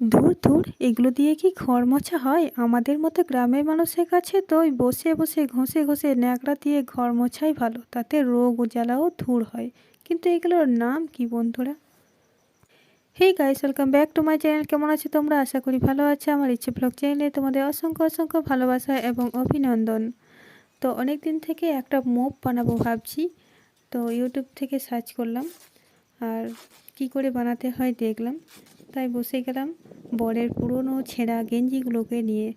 ধুর ধুর এগুলো দিয়ে কি ঘর মোছা হয়? আমাদের মতো গ্রামের মানুষের কাছে তো ওই বসে বসে, ঘষে ঘষে ন্যাকড়া দিয়ে ঘর মোছাই ভালো, তাতে রোগ জ্বালাও ধূর হয়। কিন্তু এগুলোর নাম কি বন্ধুরা? Hey guys welcome back to my channel কেমন আছো তোমরা? আশা করি ভালো আছে। আমার ইচ্ছে ব্লগ চ্যানেলে তোমাদের অসংখ্য অসংখ্য ভালোবাসা এবং অভিনন্দন। তো অনেক দিন থেকে একটা মোপ বানাবো ভাবছি। তো ইউটিউব থেকে সার্চ করলাম। আর কি করে বানাতে হয় দেখলাম। তাই বসে গেলাম। বরের পুরনো ছেঁড়া গেঞ্জিগুলোকে নিয়ে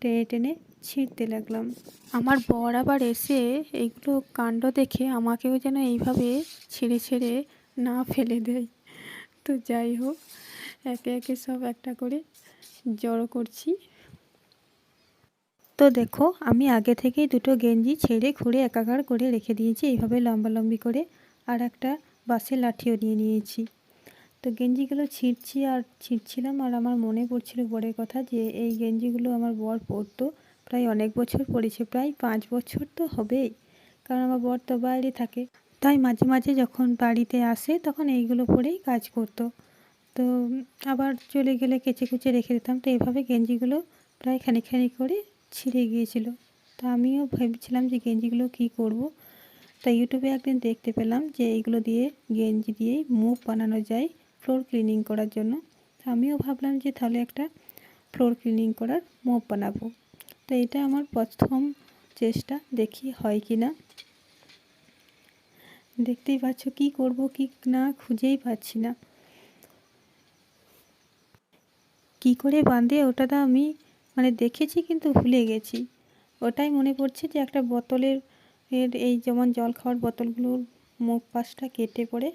টেনে টেনে ছিঁড়তে লাগলাম। আমার বর আবার এসে এইগুলো কাণ্ড দেখে আমাকেও যেন এইভাবে ছেড়ে ছেড়ে না ফেলে দেয়। তো যাই হোক, একে একে সব একটা করে জড়ো করছি। তো দেখো, আমি আগে থেকেই দুটো গেঞ্জি ছেড়ে খুঁড়ে একাকার করে রেখে দিয়েছি। এইভাবে লম্বা লম্বি করে আর একটা বাসের লাঠিও নিয়ে নিয়েছি। তো গেঞ্জিগুলো ছিঁড়ছি আর ছিঁড়ছিলাম আর আমার মনে পড়ছিল বরের কথা যে এই গেঞ্জিগুলো আমার বর পরতো। প্রায় অনেক বছর পরেছে, প্রায় পাঁচ বছর তো হবেই, কারণ আমার বর তো বাইরে থাকে। তাই মাঝে মাঝে যখন বাড়িতে আসে তখন এইগুলো পরেই কাজ করতো। তো আবার চলে গেলে কেচে কুচে রেখে দিতাম, তো এইভাবে গেঞ্জিগুলো প্রায় খানিক করে ছিঁড়ে গিয়েছিল। তা আমিও ভেবেছিলাম যে গেঞ্জিগুলো কি করব। তা ইউটিউবে একদিন দেখতে পেলাম যে এইগুলো দিয়ে গেঞ্জি দিয়েই মুখ বানানো যায়। ফ্লোর ক্লিনিং করার জন্য। তা আমিও ভাবলাম যে তাহলে একটা ফ্লোর ক্লিনিং করার মোপ বানাবো। তো এটা আমার প্রথম চেষ্টা, দেখি হয় কি না। দেখতেই পাচ্ছ কি করব, কি না খুঁজেই পাচ্ছি না। কি করে বাঁধে ওটা তো আমি মানে দেখেছি কিন্তু ভুলে গেছি। ওটাই মনে পড়ছে যে একটা বোতলের, এর এই যেমন জল খাওয়ার বোতলগুলোর মুখ পাশটা কেটে পড়ে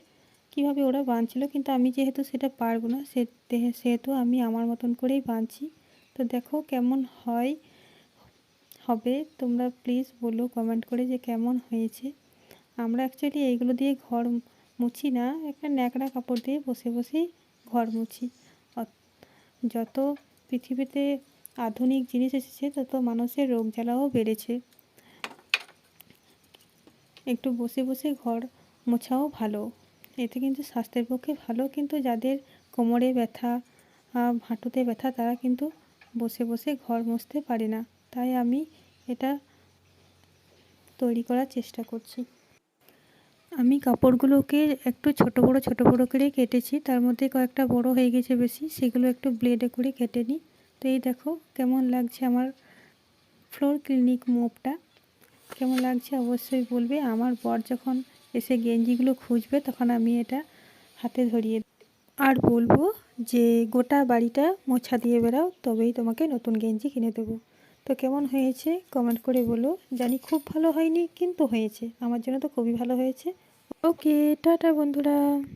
কীভাবে ওরা বাঁধছিল, কিন্তু আমি যেহেতু সেটা পারব না সেহেতু আমি আমার মতন করেই বাঁধছি। তো দেখো কেমন হয়, হবে। তোমরা প্লিজ বলো কমেন্ট করে যে কেমন হয়েছে। আমরা অ্যাকচুয়ালি এইগুলো দিয়ে ঘর মুছি না, একটা ন্যাকড়া কাপড় দিয়ে বসে বসেই ঘর মুছি। যত পৃথিবীতে আধুনিক জিনিস এসেছে, তত মানুষের রোগ জ্বালাও বেড়েছে। একটু বসে বসে ঘর মোছাও ভালো। এতে কিন্তু স্বাস্থ্যের পক্ষে ভালো। কিন্তু যাদের কোমরে ব্যথা হাঁটুতে ব্যথা, তারা কিন্তু বসে বসে ঘর মুছতে পারে না। তাই আমি এটা তৈরি করার চেষ্টা করছি। আমি কাপড়গুলোকে একটু ছোট বড় ছোট বড় করে কেটেছি। তার মধ্যে কয়েকটা বড় হয়ে গেছে বেশি। সেগুলো একটু ব্লেডে করে কেটে নিই। তো এই দেখো কেমন লাগছে আমার ফ্লোর ক্লিনিক মোপটা। কেমন লাগছে অবশ্যই বলবে। আমার বর যখন এসে গেঞ্জিগুলো খুঁজবে, তখন আমি এটা হাতে ধরিয়ে আর বলব যে, গোটা বাড়িটা মোছা দিয়ে বেড়াও, তবেই তোমাকে নতুন গেঞ্জি কিনে দেবো। তো কেমন হয়েছে কমেন্ট করে বলো। জানি খুব ভালো হয়নি, কিন্তু হয়েছে। আমার জন্য তো খুবই ভালো হয়েছে। ওকে টাটা বন্ধুরা।